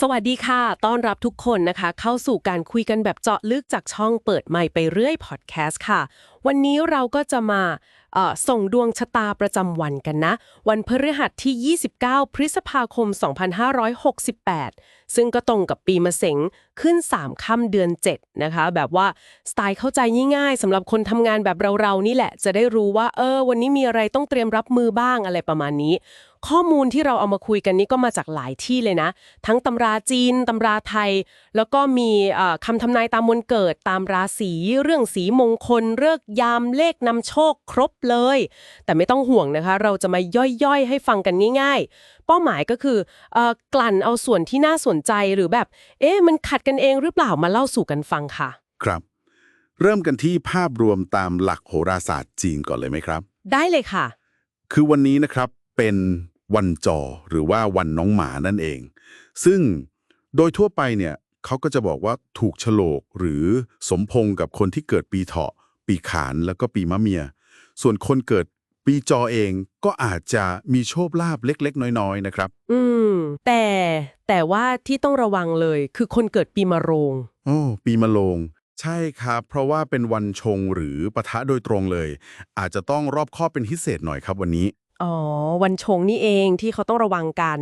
สวัสดีค่ะ ต้อนรับทุกคนนะคะ เข้าสู่การคุยกันแบบเจาะลึกจากช่องเปิดใหม่ไปเรื่อยพอดแคสต์ค่ะ วันนี้เราก็จะมาส่งดวงชะตาประจำวันกันนะ วันพฤหัสที่ 29 พฤษภาคม 2568ซึ่งก็ตรงกับปีมะเสงขึ้น 3ค่ำเดือน 7 นะคะ แบบว่าสไตล์เข้าใจง่ายๆสำหรับคนทำงานแบบเราๆนี่แหละ จะได้รู้ว่าเออ วันนี้มีอะไรต้องเตรียมรับมือบ้างอะไรประมาณนี้ ข้อมูลที่เราเอามาคุยกันนี้ก็มาจากหลายที่เลยนะ ทั้งตำราจีนตำราไทย แล้วก็มีคำทำนายตามวันเกิดตามราศีเรื่องสีมงคลเลิกยามเลขนำโชคครบเลย แต่ไม่ต้องห่วงนะคะ เราจะมาย่อยๆ ให้ฟังกันง่าย ๆ เป้าหมายก็คืออกลั่นเอาส่วนที่น่าสนใจหรือแบบ เอ๊ะมันขัดกันเองหรือเปล่ามาเล่าสู่กันฟังค่ะ ครับ เริ่มกันที่ภาพรวมตามหลักโหราศาสตร์จีนก่อนเลยไหมครับ ได้เลยค่ะ คือวันนี้นะครับเป็นวันจอหรือว่าวันน้องหมานั่นเอง ซึ่งโดยทั่วไปเนี่ยเขาก็จะบอกว่าถูกโฉลกหรือสมพงษ์กับคนที่เกิดปีเถาะ ปีขานแล้วก็ปีมะเมีย ส่วนคนเกิด ปีจอเองก็อาจจะมีโชคลาภเล็ก ๆ น้อย ๆ นะครับ อืม แต่แต่ว่าที่ต้องระวังเลยคือคนเกิดปีมะโรง โอ้ปีมะโรงใช่ครับ เพราะว่าเป็นวันชงหรือปะทะโดยตรงเลย อาจจะต้องรอบคอบเป็นพิเศษหน่อยครับวันนี้ อ๋อ วันชงนี่เองที่เขาต้องระวังกัน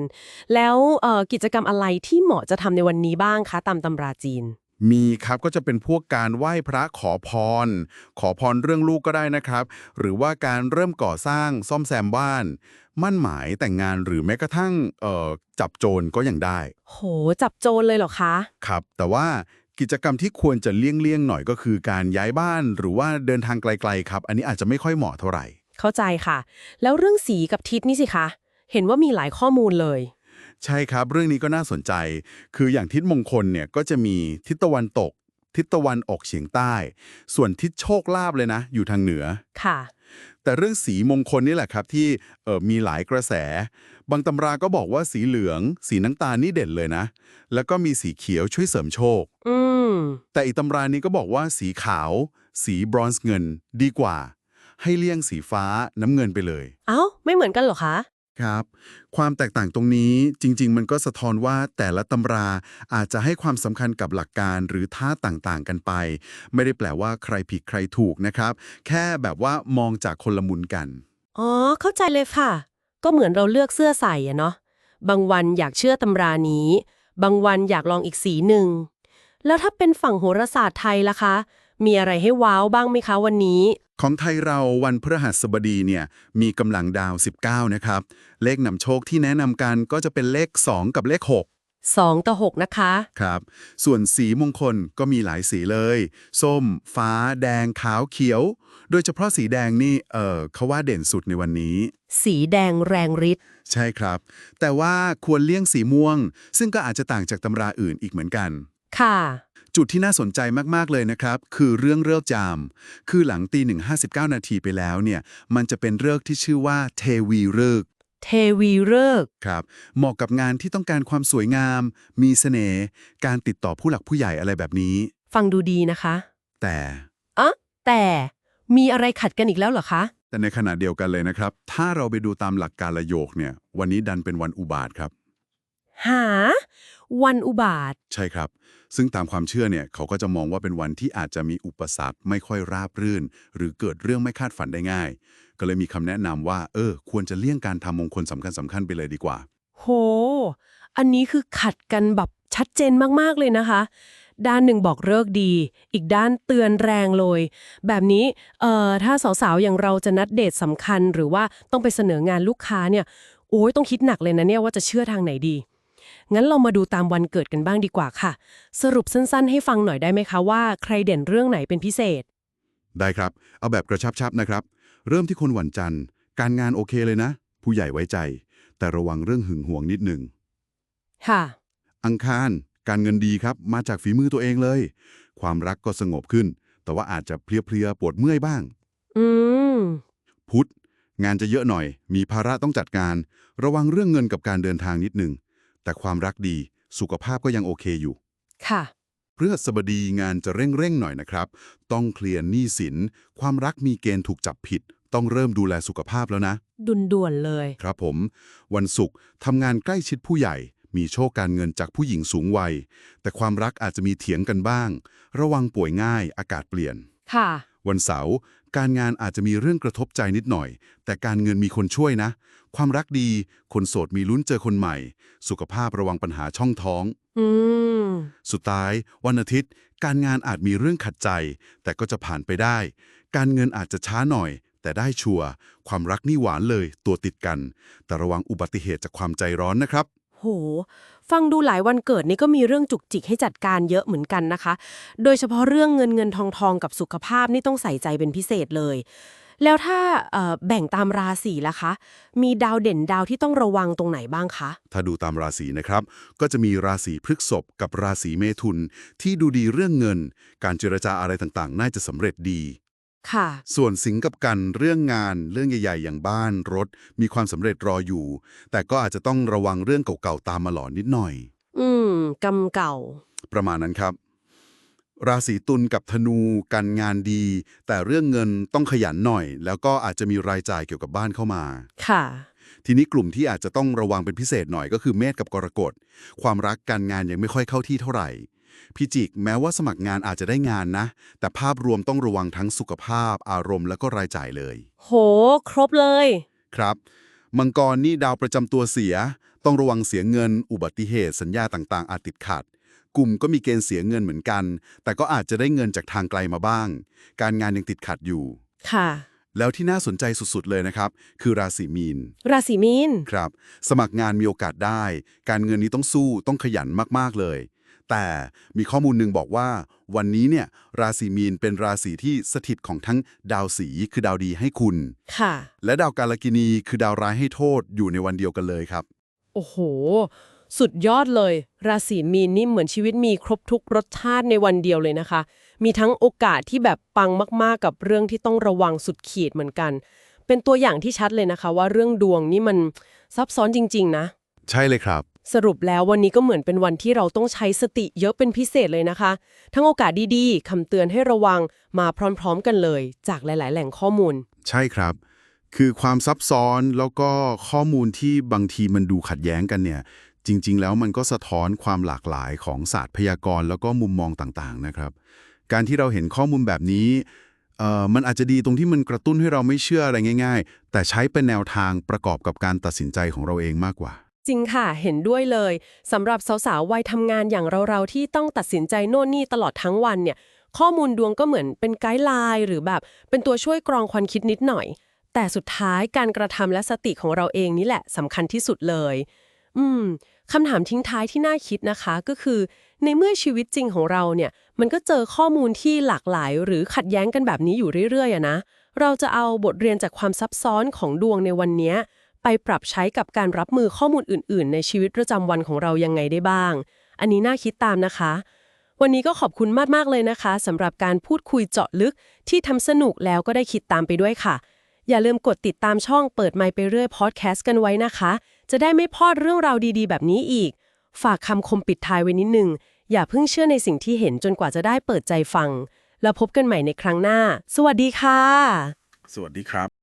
แล้วเอ่อกิจกรรมอะไรที่เหมาะจะทำในวันนี้บ้างคะตามตำราจีน มีครับก็จะเป็นพวกการไหว้พระขอพร ขอพรเรื่องลูกก็ได้นะครับ หรือว่าการเริ่มก่อสร้างซ่อมแซมบ้าน มั่นหมายแต่งงานหรือแม้กระทั่งเอ่อจับโจรก็ยังได้ โห จับโจรเลยเหรอคะ ครับ แต่ว่ากิจกรรมที่ควรจะเลี่ยงๆหน่อยก็คือการย้ายบ้านหรือว่าเดินทางไกลๆครับ อันนี้อาจจะไม่ค่อยเหมาะเท่าไหร่ เข้าใจค่ะ แล้วเรื่องสีกับทิศนี่สิคะ เห็นว่ามีหลายข้อมูลเลย ใช่ครับ เรื่องนี้ก็น่าสนใจ คืออย่างทิศมงคลเนี่ยก็จะมีทิศตะวันตก ทิศตะวันออกเฉียงใต้ ส่วนทิศโชคลาภเลยนะ อยู่ทางเหนือ ค่ะ แต่เรื่องสีมงคลนี่แหละครับที่เอ่อมีหลายกระแส บางตำราก็บอกว่าสีเหลือง สีน้ำตาลนี่เด่นเลยนะ แล้วก็มีสีเขียวช่วยเสริมโชค อืม แต่อีกตำรานี้ก็บอกว่าสีขาว สีบรอนซ์เงิน ดีกว่า ให้เลี่ยงสีฟ้าน้ำเงินไปเลย เอ้า ไม่เหมือนกันเหรอคะ ครับ ความแตกต่างตรงนี้จริง ๆ มันก็สะท้อนว่าแต่ละตำราอาจจะให้ความสำคัญกับหลักการหรือท่าต่างๆ กันไป ไม่ได้แปลว่าใครผิดใครถูกนะครับ แค่แบบว่ามองจากคนละมุมกัน อ๋อ เข้าใจเลยค่ะ ก็เหมือนเราเลือกเสื้อใส่อะเนาะบางวันอยากเชื่อตำรานี้ บางวันอยากลองอีกสีหนึ่งแล้วถ้าเป็นฝั่งโหราศาสตร์ไทยล่ะคะ มีอะไรให้ว้าวบ้างไหมคะวันนี้ ของไทยเราวันพฤหัสบดีเนี่ยมีกำลังดาว 19 นะครับ เลขนำโชคที่แนะนำกันก็จะเป็นเลข 2 กับเลข2ต่อ 6 นะคะ6ครับ ส่วนสีมงคลก็มีหลายสีเลย ส้ม ฟ้า แดง ขาว เขียว โดยเฉพาะสีแดงนี่ เออเขาว่าเด่นสุดในวันนี้ สีแดงแรงฤทธิ์ ใช่ครับ แต่ว่าควรเลี่ยงสีม่วง ซึ่งก็อาจจะต่างจากตำราอื่นอีกเหมือนกัน ค่ะ จุดที่น่าสนใจมาก ๆ เลยนะครับ คือเรื่องเลิกษ์จาม คือหลังตีหนึ่งห้าสิบเก้านาทีไปแล้วเนี่ย มันจะเป็นเลิกษ์ที่ชื่อว่าเทวีเลิกษ์เทวีเลิกษ์ครับ เหมาะกับงานที่ต้องการความสวยงาม มีเสน่ห์ การติดต่อผู้หลักผู้ใหญ่อะไรแบบนี้ ฟังดูดีนะคะ แต่อะแต่มีอะไรขัดกันอีกแล้วเหรอคะ แต่ในขณะเดียวกันเลยนะครับ ถ้าเราไปดูตามหลักการละโยกเนี่ย วันนี้ดันเป็นวันอุบาทครับ หา วันอุบาท ใช่ครับ ซึ่งตามความเชื่อเนี่ยเขาก็จะมองว่าเป็นวันที่อาจจะมีอุปสรรคไม่ค่อยราบรื่น หรือเกิดเรื่องไม่คาดฝันได้ง่าย ก็เลยมีคำแนะนำว่า เออ ควรจะเลี่ยงการทำมงคลสำคัญสำคัญๆไปเลยดีกว่า โห อันนี้คือขัดกันแบบชัดเจนมากๆเลยนะคะ ด้านหนึ่งบอกเลิกดี อีกด้านเตือนแรงเลย แบบนี้เอ่อถ้าสาวๆอย่างเราจะนัดเดทสำคัญ หรือว่าต้องไปเสนองานลูกค้าเนี่ยโอ้ยต้องคิดหนักเลยนะเนี่ยว่าจะเชื่อทางไหนดี งั้นเรามาดูตามวันเกิดกันบ้างดีกว่าค่ะ สรุปสั้นๆ ให้ฟังหน่อยได้ไหมคะว่าใครเด่นเรื่องไหนเป็นพิเศษ ได้ครับ เอาแบบกระชับๆนะครับ เริ่มที่คนวันจันทร์ การงานโอเคเลยนะ ผู้ใหญ่ไว้ใจ แต่ระวังเรื่องหึงหวงนิดหนึ่ง ค่ะ อังคาร การเงินดีครับ มาจากฝีมือตัวเองเลย ความรักก็สงบขึ้น แต่ว่าอาจจะเพลียๆปวดเมื่อยบ้าง อืม พุธงานจะเยอะหน่อย มีภาระต้องจัดการ ระวังเรื่องเงินกับการเดินทางนิดหนึ่ง แต่ความรักดีสุขภาพก็ยังโอเคอยู่ ค่ะพฤหัสบดีงานจะเร่งๆหน่อยนะครับ ต้องเคลียร์หนี้สิน ความรักมีเกณฑ์ถูกจับผิด ต้องเริ่มดูแลสุขภาพแล้วนะ ดุนด่วนๆเลย ครับผม วันศุกร์ทำงานใกล้ชิดผู้ใหญ่ มีโชคการเงินจากผู้หญิงสูงวัย แต่ความรักอาจจะมีเถียงกันบ้าง ระวังป่วยง่ายอากาศเปลี่ยน ค่ะ วันเสาร์ การงานอาจจะมีเรื่องกระทบใจนิดหน่อย แต่การเงินมีคนช่วยนะ ความรักดี คนโสดมีลุ้นเจอคนใหม่ สุขภาพระวังปัญหาช่องท้องอืมสุดท้าย วันอาทิตย์ การงานอาจมีเรื่องขัดใจ แต่ก็จะผ่านไปได้ การเงินอาจจะช้าหน่อย แต่ได้ชัวร์ความรักนี่หวานเลย ตัวติดกัน แต่ระวังอุบัติเหตุจากความใจร้อนนะครับ โห ฟังดูหลายวันเกิดนี่ก็มีเรื่องจุกจิกให้จัดการเยอะเหมือนกันนะคะ โดยเฉพาะเรื่องเงินเงินทองทองกับสุขภาพนี่ต้องใส่ใจเป็นพิเศษเลย แล้วถ้าแบ่งตามราศีล่ะคะ มีดาวเด่นดาวที่ต้องระวังตรงไหนบ้างคะ ถ้าดูตามราศีนะครับ ก็จะมีราศีพฤษภกับราศีเมถุนที่ดูดีเรื่องเงิน การเจรจาอะไรต่างๆ น่าจะสำเร็จดี ค่ะ ส่วนสิงห์กับกันเรื่องงานเรื่องใหญ่ๆ อย่างบ้านรถ มีความสำเร็จรออยู่ แต่ก็อาจจะต้องระวังเรื่องเก่าๆตามมาหลอนนิดหน่อย อืมกำเก่า ประมาณนั้นครับ ราศีตุลกับธนูการงานดี แต่เรื่องเงินต้องขยันหน่อย แล้วก็อาจจะมีรายจ่ายเกี่ยวกับบ้านเข้ามา ค่ะ ทีนี้กลุ่มที่อาจจะต้องระวังเป็นพิเศษหน่อยก็คือเมษกับกรกฎความรักการงานยังไม่ค่อยเข้าที่เท่าไหร่ พิจิกแม้ว่าสมัครงานอาจจะได้งานนะ แต่ภาพรวมต้องระวังทั้งสุขภาพ อารมณ์และก็รายจ่ายเลย โห ครบเลย ครับ มังกรนี่ดาวประจำตัวเสีย ต้องระวังเสียเงิน อุบัติเหตุ สัญญาต่างๆ อาจติดขัด กลุ่มก็มีเกณฑ์เสียเงินเหมือนกัน แต่ก็อาจจะได้เงินจากทางไกลมาบ้าง การงานยังติดขัดอยู่ ค่ะแล้วที่น่าสนใจสุดๆ เลยนะครับ คือราศีมีน ราศีมีน ครับ สมัครงานมีโอกาสได้ การเงินนี้ต้องสู้ต้องขยันมากๆเลย แต่มีข้อมูลหนึ่งบอกว่า วันนี้เนี่ยราศีมีนเป็นราศีที่สถิตของทั้งดาวสีคือดาวดีให้คุณ ค่ะ และดาวกาลกินีคือดาวร้ายให้โทษอยู่ในวันเดียวกันเลยครับ โอ้โห สุดยอดเลย ราศีมีนนี่เหมือนชีวิตมีครบทุกรสชาติในวันเดียวเลยนะคะ มีทั้งโอกาสที่แบบปังมากๆ กับเรื่องที่ต้องระวังสุดขีดเหมือนกัน เป็นตัวอย่างที่ชัดเลยนะคะ ว่าเรื่องดวงนี่มันซับซ้อนจริง ๆ นะ ใช่เลยครับ สรุปแล้ววันนี้ก็เหมือนเป็นวันที่เราต้องใช้สติเยอะเป็นพิเศษเลยนะคะ ทั้งโอกาสดีๆคำเตือนให้ระวังมาพร้อม ๆ กันเลย จากหลาย ๆ แหล่งข้อมูล ใช่ครับ คือความซับซ้อนแล้วก็ข้อมูลที่บางทีมันดูขัดแย้งกันเนี่ย จริง ๆ แล้วมันก็สะท้อนความหลากหลายของศาสตร์พยากรณ์แล้วก็มุมมองต่างๆนะครับ การที่เราเห็นข้อมูลแบบนี้เออมันอาจจะดีตรงที่มันกระตุ้นให้เราไม่เชื่ออะไรง่าย ๆ แต่ใช้เป็นแนวทางประกอบกับการตัดสินใจของเราเองมากกว่า จริงค่ะ เห็นด้วยเลยสำหรับสาวๆวัยทำงานอย่างเราๆที่ต้องตัดสินใจโน่นนี่ตลอดทั้งวันเนี่ย ข้อมูลดวงก็เหมือนเป็นไกด์ไลน์หรือแบบ เป็นตัวช่วยกรองควันคิดนิดหน่อย แต่สุดท้ายการกระทำและสติของเราเองนี่แหละสำคัญที่สุดเลย อืมคำถามทิ้งท้ายที่น่าคิดนะคะก็คือ ในเมื่อชีวิตจริงของเราเนี่ย มันก็เจอข้อมูลที่หลากหลาย หรือขัดแย้งกันแบบนี้อยู่เรื่อยๆอะนะเราจะเอาบทเรียนจากความซับซ้อนของดวงในวันนี้ ไปปรับใช้กับการรับมือข้อมูลอื่น ๆ ในชีวิตประจำวันของเรายังไงได้บ้าง อันนี้น่าคิดตามนะคะ วันนี้ก็ขอบคุณมาก ๆ เลยนะคะสำหรับการพูดคุยเจาะลึกที่ทำสนุกแล้วก็ได้คิดตามไปด้วยค่ะ อย่าลืมกดติดตามช่องเปิดไมค์ไปเรื่อยพอดแคสต์กันไว้นะคะ จะได้ไม่พลาดเรื่องราวดีๆ แบบนี้อีก ฝากคำคมปิดท้ายไว้นิดนึงอย่าเพิ่งเชื่อในสิ่งที่เห็นจนกว่าจะได้เปิดใจฟัง แล้วพบกันใหม่ในครั้งหน้า สวัสดีค่ะ สวัสดีครับ